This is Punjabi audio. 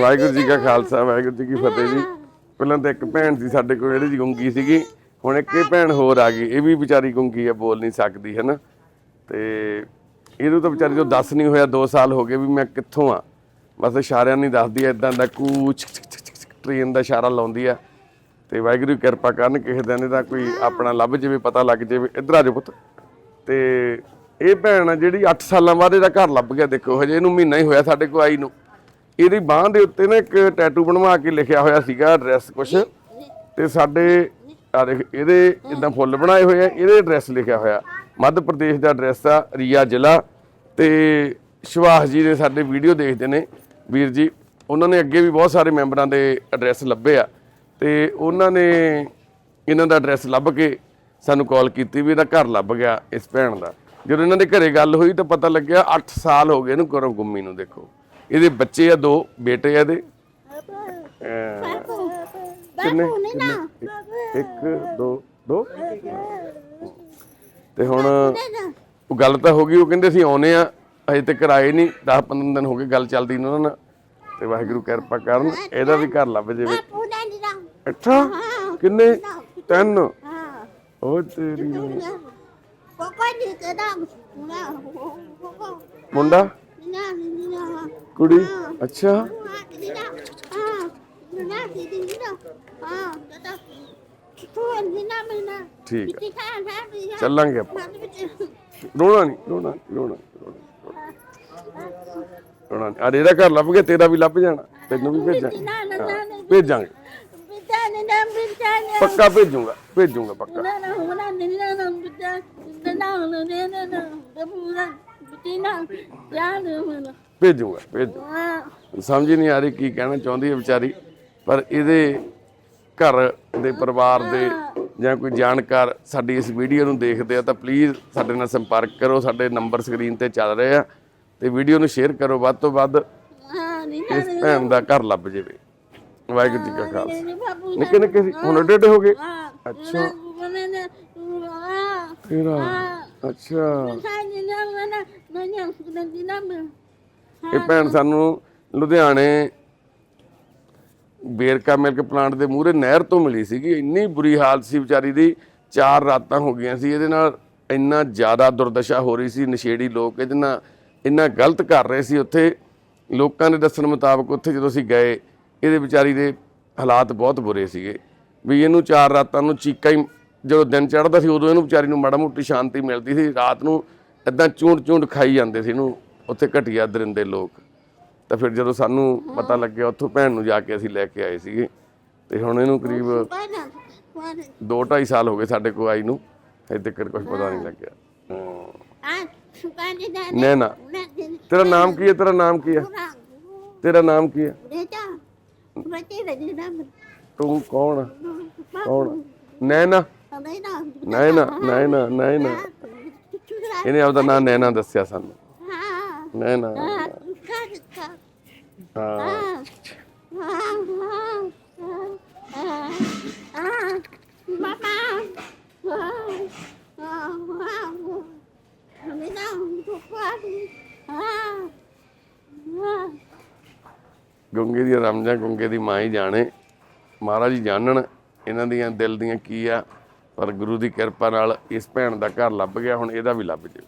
ਵਾਹਿਗੁਰੂ ਜੀ ਕਾ ਖਾਲਸਾ, ਵਾਹਿਗੁਰੂ ਜੀ ਕੀ ਫਤਿਹ ਜੀ। ਪਹਿਲਾਂ ਤਾਂ ਇੱਕ ਭੈਣ ਸੀ ਸਾਡੇ ਕੋਲ ਜਿਹੜੀ ਗੁੰਗੀ ਸੀਗੀ। ਹੁਣ ਇੱਕ ਇਹ ਭੈਣ ਹੋਰ ਆ ਗਈ, ਇਹ ਵੀ ਵਿਚਾਰੀ ਗੁੰਗੀ ਆ, ਬੋਲ ਨਹੀਂ ਸਕਦੀ ਹੈ ਨਾ ਤੇ ਇਹਨੂੰ ਤਾਂ ਵਿਚਾਰੀ ਜੋ ਦੱਸ ਨਹੀਂ ਹੋਇਆ 2 ਸਾਲ ਹੋ ਗਏ ਵੀ ਮੈਂ ਕਿੱਥੋਂ ਆ। ਬਸ ਇਸ਼ਾਰਿਆਂ ਨਹੀਂ ਦੱਸਦੀ ਇਦਾਂ ਦਾ ਕੂਚ ਟ੍ਰੇਨ ਦਾ ਇਸ਼ਾਰਾ ਲਾਉਂਦੀ ਆ। ਤੇ ਵਾਹਿਗੁਰੂ ਕਿਰਪਾ ਕਰਨ, ਕਿਸੇ ਦਿਨ ਇਹਦਾ ਕੋਈ ਆਪਣਾ ਲੱਭ ਜਾਵੇ, ਪਤਾ ਲੱਗ ਜਾਵੇ। ਇੱਧਰ ਆ ਜਾ ਪੁੱਤ। ਤੇ ਇਹ ਭੈਣ ਆ ਜਿਹੜੀ 8 ਸਾਲਾਂ ਬਾਅਦ ਇਹਦਾ ਘਰ ਲੱਭ ਗਿਆ, ਦੇਖੋ, ਹਜੇ ਇਹਨੂੰ ਮਹੀਨਾ ਹੀ ਹੋਇਆ ਸਾਡੇ ਕੋਲ ਆਈ ਨੂੰ। ਇਹਦੀ ਬਾਹ ਦੇ ਉੱਤੇ ਨਾ ਇੱਕ ਟੈਟੂ ਬਣਵਾ ਕੇ ਲਿਖਿਆ ਹੋਇਆ ਸੀਗਾ ਐਡਰੈਸ ਕੁਛ। ਤੇ ਸਾਡੇ ਆ ਦੇਖ ਇਹਦੇ ਇਦਾਂ ਫੁੱਲ ਬਣਾਏ ਹੋਏ ਆ ਇਹਦੇ ਐਡਰੈਸ ਲਿਖਿਆ ਹੋਇਆ। ਮੱਧ ਪ੍ਰਦੇਸ਼ ਦਾ ਐਡਰੈਸ ਆ ਰੀਆ ਜ਼ਿਲ੍ਹਾ। ਤੇ ਸੁਭਾਸ਼ ਜੀ ਦੇ ਸਾਡੇ ਵੀਡੀਓ ਦੇਖਦੇ ਨੇ ਵੀਰ ਜੀ। ਉਹਨਾਂ ਨੇ ਅੱਗੇ ਵੀ ਬਹੁਤ ਸਾਰੇ ਮੈਂਬਰਾਂ ਦੇ ਐਡਰੈਸ ਲੱਭੇ ਆ। ਤੇ ਉਹਨਾਂ ਨੇ ਇਹਨਾਂ ਦਾ ਐਡਰੈਸ ਲੱਭ ਕੇ ਸਾਨੂੰ ਕਾਲ ਕੀਤੀ ਵੀ ਇਹਦਾ ਘਰ ਲੱਭ ਗਿਆ ਇਸ ਭੈਣ ਦਾ। ਜਦੋਂ ਇਹਨਾਂ ਦੇ ਘਰੇ ਗੱਲ ਹੋਈ ਤਾਂ ਪਤਾ ਲੱਗਿਆ 8 ਸਾਲ ਹੋ ਗਏ ਇਹਨੂੰ ਘਰੋਂ ਗੁੰਮੀ ਨੂੰ ਦੇਖੋ। ਇਹਦੇ ਬੱਚੇ ਆ ਦੋ ਬੇਟੇ ਆ ਇਹਦੇ। ਕਿੰਨੇ? ਕਿੰਨੇ? ਇੱਕ- ਦੋ ਦੋ। ਤੇ ਹੁਣ ਉਹ ਗੱਲ ਤਾਂ ਹੋ ਗਈ ਉਹ ਕਹਿੰਦੇ ਅਸੀਂ ਆਉਨੇ ਆ ਅਜੇ ਤੱਕ ਆਏ ਨਹੀਂ 10 15 ਦਿਨ ਹੋ ਗਏ ਗੱਲ ਚੱਲਦੀ ਨੂੰ ਉਹਨਾਂ ਨਾਲ। ਤੇ ਵਾਹਿਗੁਰੂ ਕਿਰਪਾ ਕਰਨ ਇਹਦਾ ਵੀ ਘਰ ਲੱਭ ਜਾਵੇ। ਅੱਛਾ? ਕਿੰਨੇ? ਤਿੰਨ? ਉਹ ਤੇਰੀ ਮੁੰਡਾ। ਕੁੜੀ ਅੱਛਾ ਠੀਕ ਆ ਚੱਲਾਂਗੇ ਆਪਾਂ ਰੋਣਾ ਨਹੀਂ ਰੋਣਾ ਰੋਣਾ ਰੋਣਾ ਨਹੀਂ ਅਰੇ ਇਹਦਾ ਘਰ ਲੱਭ ਗਿਆ ਤੇਰਾ ਵੀ ਲੱਭ ਜਾਣਾ ਤੈਨੂੰ ਵੀ ਭੇਜਾਂਗੇ ਹਾਂ, ਭੇਜਾਂਗੇ ਪੱਕਾ ਭੇਜੂਗਾ ਭੇਜੂਗਾ ਪੱਕਾ ਭੇਜੂਗਾ ਭੇਜੂਗਾ ਸਮਝ ਹੀ ਨਹੀਂ ਆ ਰਹੀ ਕੀ ਕਹਿਣਾ ਚਾਹੁੰਦੀ ਹੈ ਵਿਚਾਰੀ। ਪਰ ਇਹਦੇ ਘਰ ਦੇ ਪਰਿਵਾਰ ਦੇ ਜਾਂ ਕੋਈ ਜਾਣਕਾਰ ਸਾਡੀ ਇਸ ਵੀਡੀਓ ਨੂੰ ਦੇਖਦੇ ਆ ਤਾਂ ਪਲੀਜ਼ ਸਾਡੇ ਨਾਲ ਸੰਪਰਕ ਕਰੋ ਸਾਡੇ ਨੰਬਰ ਸਕਰੀਨ ਤੇ ਚੱਲ ਰਹੇ ਆ। ਤੇ ਵੀਡੀਓ ਨੂੰ ਸ਼ੇਅਰ ਕਰੋ ਵੱਧ ਤੋਂ ਵੱਧ ਇਸ ਭੈਣ ਦਾ ਘਰ ਲੱਭ ਜਾਵੇ। ਵਾਹਿਗੁਰੂ ਜੀ ਕਾ ਖਾਲਸਾ। ਨਿੱਕੇ ਨਿੱਕੇ ਸੀ ਹੁਣ ਏਡੇ ਏਡੇ ਹੋ ਗਏ। ਅੱਛਾ। ਤੇਰਾ ਅੱਛਾ। ਇਹ ਭੈਣ ਸਾਨੂੰ ਲੁਧਿਆਣੇ ਬੇਰਕਾ ਮਿਲਕ ਪਲਾਂਟ ਦੇ ਮੂਹਰੇ ਨਹਿਰ ਤੋਂ ਮਿਲੀ ਸੀਗੀ। ਇੰਨੀ ਬੁਰੀ ਹਾਲਤ ਸੀ ਵਿਚਾਰੀ ਦੀ। ਚਾਰ ਰਾਤਾਂ ਹੋ ਗਈਆਂ ਸੀ। ਇਹਦੇ ਨਾਲ ਇੰਨਾ ਜ਼ਿਆਦਾ ਦੁਰਦਸ਼ਾ ਹੋ ਰਹੀ ਸੀ। ਨਸ਼ੇੜੀ ਲੋਕ ਇਹਦੇ ਨਾਲ ਇੰਨਾ ਗਲਤ ਕਰ ਰਹੇ ਸੀ ਉੱਥੇ। ਲੋਕਾਂ ਦੇ ਦੱਸਣ ਮੁਤਾਬਕ ਉੱਥੇ ਜਦੋਂ ਅਸੀਂ ਗਏ ਇਹਦੇ ਵਿਚਾਰੀ ਦੇ ਹਾਲਾਤ ਬਹੁਤ ਬੁਰੇ ਸੀਗੇ। ਵੀ ਇਹਨੂੰ ਚਾਰ ਰਾਤਾਂ ਨੂੰ ਚੀਕਾਂ ਹੀ ਜਦੋਂ ਦਿਨ ਚੜ੍ਹਦਾ ਸੀ ਉਦੋਂ ਇਹਨੂੰ ਵਿਚਾਰੀ ਨੂੰ ਮਾੜਾ ਮੋਟੀ ਸ਼ਾਂਤੀ ਮਿਲਦੀ ਸੀ। ਰਾਤ ਨੂੰ ਇਦਾਂ ਚੂੰਡ ਚੂੰਡ ਖਾਈ ਜਾਂਦੇ ਸੀ ਇਹਨੂੰ ਉੱਥੇ ਘਟੀਆ ਦਰਿੰਦੇ ਲੋਕ। ਤਾਂ ਫਿਰ ਜਦੋਂ ਸਾਨੂੰ ਪਤਾ ਲੱਗਿਆ ਉੱਥੋਂ ਭੈਣ ਨੂੰ ਜਾ ਕੇ ਅਸੀਂ ਲੈ ਕੇ ਆਏ ਸੀਗੇ। ਤੇ ਹੁਣ ਇਹਨੂੰ ਕਰੀਬ 2.5 ਸਾਲ ਹੋ ਗਏ ਸਾਡੇ ਕੋਲ ਆਈ ਨੂੰ। ਹਜੇ ਤੱਕ ਕੁਝ ਪਤਾ ਨਹੀਂ ਲੱਗਿਆ। ਹਾਂ। ਨੈਣਾ ਤੇਰਾ ਨਾਮ ਕੀ ਹੈ? ਤੇਰਾ ਨਾਮ ਕੀ ਹੈ? ਤੇਰਾ ਨਾਮ ਕੀ ਹੈ? ਤੂੰ ਕੌਣ? ਕੌਣ? ਨੈਣਾ ਨੈਣਾ ਨੈਣਾ ਨੈਣਾ ਇਹਨੇ ਆਪਦਾ ਨਾਮ ਨੈਣਾ ਦੱਸਿਆ ਸਾਨੂੰ। ਨੈਣਾ ਹਾਂ ਗੁੰਗੇ ਦੀ ਰਮਜਾ ਗੁੰਗੇ ਦੀ ਮਾਂ ਹੀ ਜਾਣੇ। ਮਹਾਰਾਜ ਜੀ ਜਾਣਨ ਇਹਨਾਂ ਦੀਆਂ ਦਿਲ ਦੀਆਂ ਕੀ ਆ। ਪਰ ਗੁਰੂ ਦੀ ਕਿਰਪਾ ਨਾਲ ਇਸ ਭੈਣ ਦਾ ਘਰ ਲੱਭ ਗਿਆ, ਹੁਣ ਇਹਦਾ ਵੀ ਲੱਭ ਜੇ।